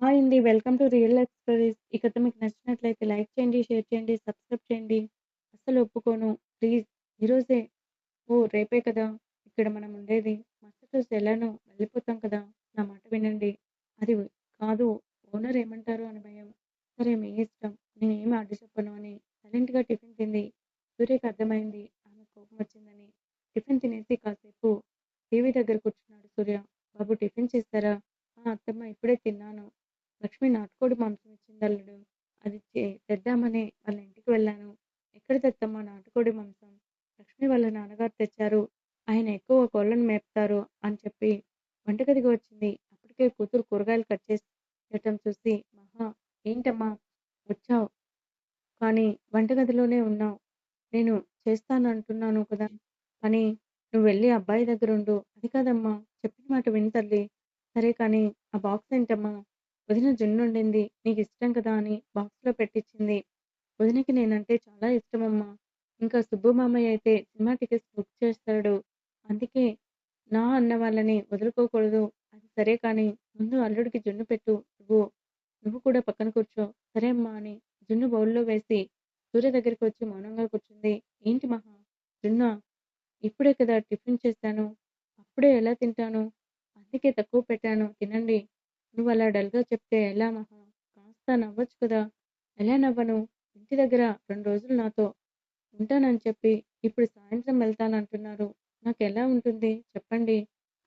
Hi అండి. Welcome to real life stories. ఈ కథ మీకు నచ్చినట్లయితే లైక్ చేయండి, షేర్ చేయండి, సబ్స్క్రైబ్ చేయండి. అస్సలు ఒప్పుకోను. ప్లీజ్ ఈరోజే ఓహ్! రేపే కదా ఇక్కడ మనం ఉండేది. మరుసటి చూసి ఎలానో వెళ్ళిపోతాం కదా! నా మాట వినండి. అది కాదు ఓనర్ ఏమంటారో అని భయం. సరే మీ ఇష్టం. నేనేమి అడ్డు చెప్పను అని సైలెంట్‌గా టిఫిన్ తింది. సూర్యకి అర్థమైంది ఆమె కోపం వచ్చిందని. టిఫిన్ తినేసి కాసేపు టీవీ దగ్గర కూర్చున్నాడు సూర్య. బాబు టిఫిన్ చేశారా? ఆ! అత్తమ్మ ఇప్పుడే తిన్నాను. లక్ష్మి నాటుకోడి మాంసం ఇచ్చిందల్లుడు. అది తెద్దామని వాళ్ళ ఇంటికి వెళ్ళాను. ఎక్కడ తెద్దమ్మా నాటుకోడి మాంసం? లక్ష్మి వాళ్ళ నాన్నగారు తెచ్చారు. ఆయన ఎక్కువ కోళ్ళను మేపుతారు అని చెప్పి వంటగదికి వచ్చింది. అప్పటికే కూతురు కూరగాయలు కట్ చేసి చేయటం చూసి మహా ఏంటమ్మా వచ్చావు కానీ వంటగదిలోనే ఉన్నావు. నేను చేస్తాను అంటున్నాను కదా! కానీ నువ్వు వెళ్ళి అబ్బాయి దగ్గరుండు. అది కాదమ్మా చెప్పిన మాట విని తల్లి. సరే కానీ ఆ బాక్స్ ఏంటమ్మా? వదిన జున్నుండింది నీకు ఇష్టం కదా అని బాక్స్‌లో పెట్టించింది వదినకి నేనంటే చాలా ఇష్టమమ్మా. ఇంకా సుబ్బు మామయ్య అయితే సినిమా టికెట్స్ బుక్ చేస్తాడు. అందుకే నా అన్న వాళ్ళని వదులుకోకూడదు. అది సరే కానీ ముందు అల్లుడికి జున్ను పెట్టు నువ్వు. నువ్వు కూడా పక్కన కూర్చో. సరే అమ్మా అని జున్ను బౌల్‌లో వేసి సూర్య దగ్గరికి వచ్చి మౌనంగా కూర్చుంది. ఏంటి మహా! జున్నా? ఇప్పుడే కదా టిఫిన్ చేశాను. అప్పుడే ఎలా తింటాను? అందుకే తక్కువ పెట్టాను తినండి. నువ్వు అలా డల్‌గా చెప్తే ఎలా మహా! కాస్త నవ్వచ్చు కదా! ఎలా నవ్వను? ఇంటి దగ్గర రెండు రోజులు నాతో ఉంటానని చెప్పి ఇప్పుడు సాయంత్రం వెళ్తానంటున్నారు. నాకు ఎలా ఉంటుంది చెప్పండి?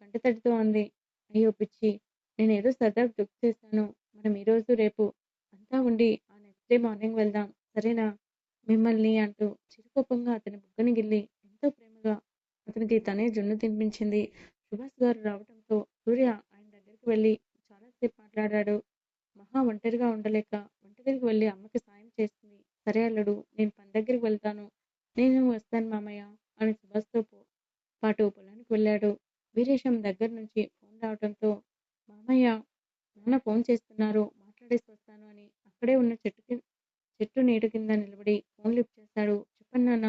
కంటతడితో అంది. అయ్యో పిచ్చి! నేనేదో సరదాగా బుక్ చేశాను. మనం ఈరోజు, రేపు అంతా ఉండి ఆ నెక్స్ట్ డే మార్నింగ్ వెళ్దాం. సరేనా? మిమ్మల్ని అంటూ చిరుకోపంగా అతని బుగ్గని గిల్లి ఎంతో ప్రేమగా అతనికి తనే జున్ను తినిపించింది. సుభాష్ గారు రావడంతో సూర్య ఆయన దగ్గరికి వెళ్ళి చాలాసేపు మాట్లాడాడు. మహా ఒంటరిగా ఉండలేక ఒంటరికి వెళ్ళి అమ్మకి సాయం చేసింది. సరే అల్లుడు నేను పని దగ్గరికి వెళ్తాను. నేను వస్తాను మామయ్య అని సుభాష్‌తో పాటు పొలానికి వెళ్ళాడు. వీరేశం దగ్గర నుంచి ఫోన్ రావటంతో మామయ్య, నాన్న ఫోన్ చేస్తున్నారు. మాట్లాడేసి వస్తాను అని అక్కడే ఉన్న చెట్టు చెట్టు నీడ కింద నిలబడి ఫోన్ లిఫ్ట్ చేశాడు. చెప్పండి నాన్న.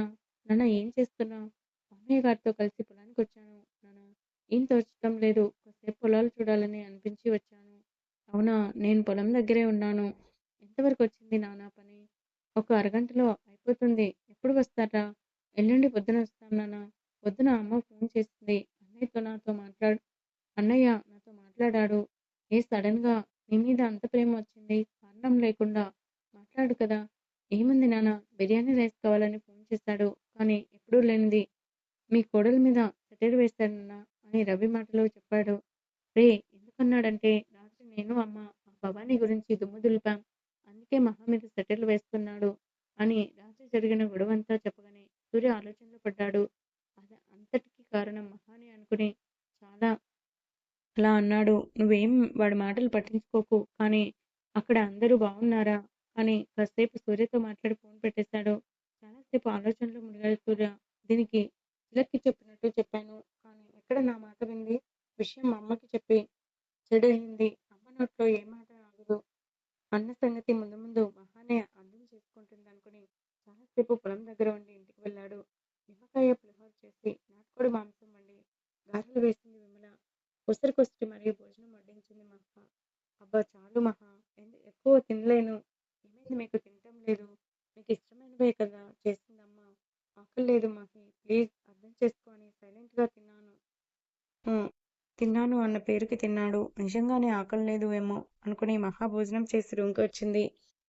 నాన్న ఏం చేస్తున్నావు? మామయ్య గారితో కలిసి పొలానికి వచ్చాను నాన్న. ఏం తోచడం లేదు. కొద్దిసేపు పొలాలు చూడాలని అనిపించి వచ్చాను. అవునా! నేను పొలం దగ్గరే ఉన్నాను. ఎంతవరకు వచ్చింది నానా పని? ఒక అరగంటలో అయిపోతుంది. ఎప్పుడు వస్తార్రా? ఎల్లుండి పొద్దున వస్తాం నానా పొద్దున అమ్మ ఫోన్ చేసింది. అన్నయ్యతో నాతో మాట్లాడు అన్నయ్య నాతో మాట్లాడాడు. ఏ సడన్‌గా నీ మీద అంత ప్రేమ వచ్చింది? కారణం లేకుండా మాట్లాడు కదా! ఏముంది నానా బిర్యానీ రైస్ కావాలని ఫోన్ చేశాడు. కానీ ఎప్పుడూ లేనిది మీ కోడలి మీద సెటైర్ వేశాడు నాన్నా అని రవి మాటలో చెప్పాడు. రేయ్ ఎందుకన్నాడంటే నేను, అమ్మ ఆ భవాని గురించి దుమ్ము దులిపాం. అందుకే మహా మీద సెటిల్ వేస్తున్నాడు అని రాత్రి జరిగిన గొడవంతా చెప్పగానే సూర్య ఆలోచనలో పడ్డాడు. అది అంతటికి కారణం మహాని అనుకుని చాలా అలా అన్నాడు. నువ్వేం వాడి మాటలు పట్టించుకోకు. కానీ అక్కడ అందరూ బాగున్నారా అని కాసేపు సూర్యతో మాట్లాడి ఫోన్ పెట్టేశాడు. చాలాసేపు ఆలోచనలో మునిగాడు సూర్య. దీనికి చిలక్కి చెప్పినట్టు చెప్పాను. కానీ ఎక్కడ నా మాట వింది? విషయం మా అమ్మకి చెప్పి అమ్మ ఏ మాట ఆగదు. అన్న సంగతి ముందు ముందు మహానే అర్థం చేసుకుంటుందనుకుని చాలాసేపు పొలం దగ్గర ఉండి ఇంటికి వెళ్ళాడు. నిమ్మకాయ పులిహోర చేసి నాటుకోడి మాంసం వండి గారెలు వేసింది విమల. ఉసిరికొసిరి కొసరి భోజనం వడ్డించింది మహా. అబ్బా చాలు మహా! ఎక్కువ తినలేను. ఏమైంది మీకు తినటం లేదు? మీకు ఇష్టమైనవే కదా చేసిందమ్మా ఆకలి లేదు మాకి ప్లీజ్ అర్థం చేసుకొని సైలెంట్‌గా తిన్నాను. తిన్నాను అన్న పేరుకి తిన్నాడు. నిజంగానే ఆకలి లేదు ఏమో అనుకుని మహా భోజనం చేసి రూమ్‌కి వచ్చింది.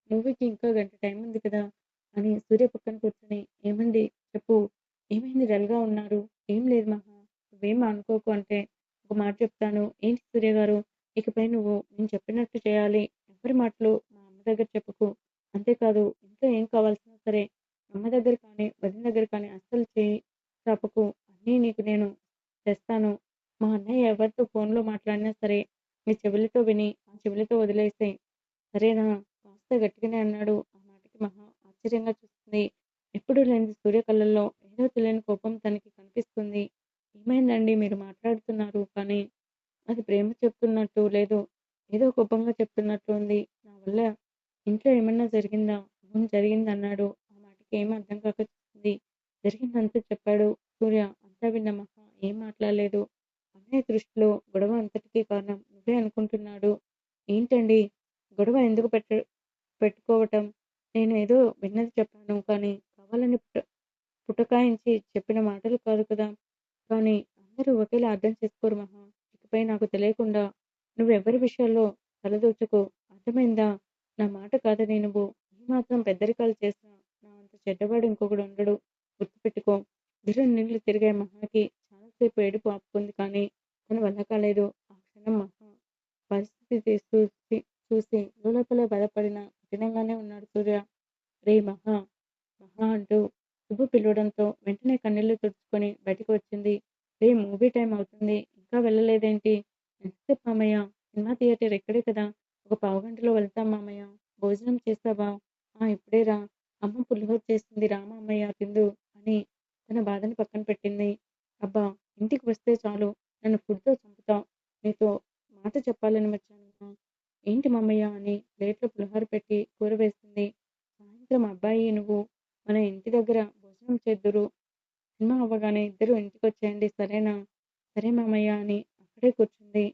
మూవీకి ఇంకా గంట టైం ఉంది కదా! అని సూర్య పక్కన కూర్చొని ఏమండి చెప్పు. ఏమైంది డల్‌గా ఉన్నారు? ఏం లేదు మహా. నువ్వేం అనుకోకు అంటే ఒక మాట చెప్తాను. ఏంటి సూర్య గారు? ఇకపై నువ్వు నేను చెప్పినట్టు చేయాలి. ఎవ్వరి మాటలు మా అమ్మ దగ్గర చెప్పకు. అంతేకాదు ఇంట్లో ఏం కావాల్సినా సరే అమ్మ దగ్గర కానీ, వదిన దగ్గర కానీ అస్సలు చేయి చెప్పకు అన్నీ నీకు నేను తెస్తాను. మా అన్నయ్య ఎవరితో ఫోన్‌లో మాట్లాడినా సరే నీ చెవులతో విని ఆ చెవులతో వదిలేసే సరేనా? కాస్త గట్టిగానే అన్నాడు. ఆ మాటకి మహా ఆశ్చర్యంగా చూస్తుంది. ఎప్పుడు లేని సూర్య కళ్ళల్లో ఏదో తెలియని కోపం తనకి కనిపిస్తుంది. ఏమైందండి మీరు మాట్లాడుతున్నారు కానీ అది ప్రేమ చెప్తున్నట్టు లేదు. ఏదో కోపంగా చెప్తున్నట్టు ఉంది. నా వల్ల ఇంట్లో ఏమన్నా జరిగిందా? అవును జరిగిందన్నాడు. ఆ మాటకి ఏం అర్థం కాక చూసింది. జరిగిందంతా చెప్పాడు సూర్య. అంతా విన్న మహా ఏం మాట్లాడలేదు. అన్నయ్య దృష్టిలో గొడవ అంతటికీ కారణం నువ్వే అనుకుంటున్నాడు. ఏంటండీ గొడవ ఎందుకు పెట్ట పెట్టుకోవటం? నేను ఏదో విన్నది చెప్పాను కానీ కావాలని పుట పుటకాయించి చెప్పిన మాటలు కాదు కదా! కానీ అందరూ ఒకేలా అర్థం చేసుకోరు మహా! ఇకపై నాకు తెలియకుండా నువ్వెవరి విషయాల్లో తలదూర్చకు. అర్థమైందా? నా మాట కాదని నువ్వు మాత్రం పెద్దరికాలు చేసినా నా అంత చెడ్డవాడు ఇంకొకడు ఉండడు గుర్తుపెట్టుకో. గిర్రున నీళ్ళు తిరిగే మహాకి. చాలాసేపు ఏడుపు ఆపుకుంది కానీ తన వల్ల కాలేదు. ఆ క్షణం మహా పరిస్థితి చూసి చూసి లోలోపల బాధపడినా కఠినంగానే ఉన్నాడు సూర్య. రేయ్ మహా! మహా అంటూ సుబ్బు పిలవడంతో వెంటనే తీసుకొని బయటకు బయటికి వచ్చింది. రే మూవీ టైం అవుతుంది. ఇంకా వెళ్ళలేదేంటి? ఎంతసేపు మామయ్య? సినిమా థియేటర్ ఇక్కడే కదా! ఒక పావుగంటలో వెళ్తాం మామయ్య. భోజనం చేస్తావా ఆ ఇప్పుడే రా! అమ్మ పులిహోర చేసింది రా మామయ్య తిందు అని తన బాధని పక్కన పెట్టింది. అబ్బా! ఇంటికి వస్తే చాలు నన్ను ఫుడ్‌తో చంపుతా నీతో మాట చెప్పాలని వచ్చాను ఏంటి మామయ్య అని ప్లేట్‌లో పులిహోర పెట్టి కూర వేసింది. సాయంత్రం అబ్బాయి నువ్వు మన ఇంటి దగ్గర భోజనం చేద్దురు. అవ్వగానే ఇద్దరు ఇంటికి వచ్చేయండి సరేనా? సరే మామయ్య అని అక్కడే కూర్చుంది.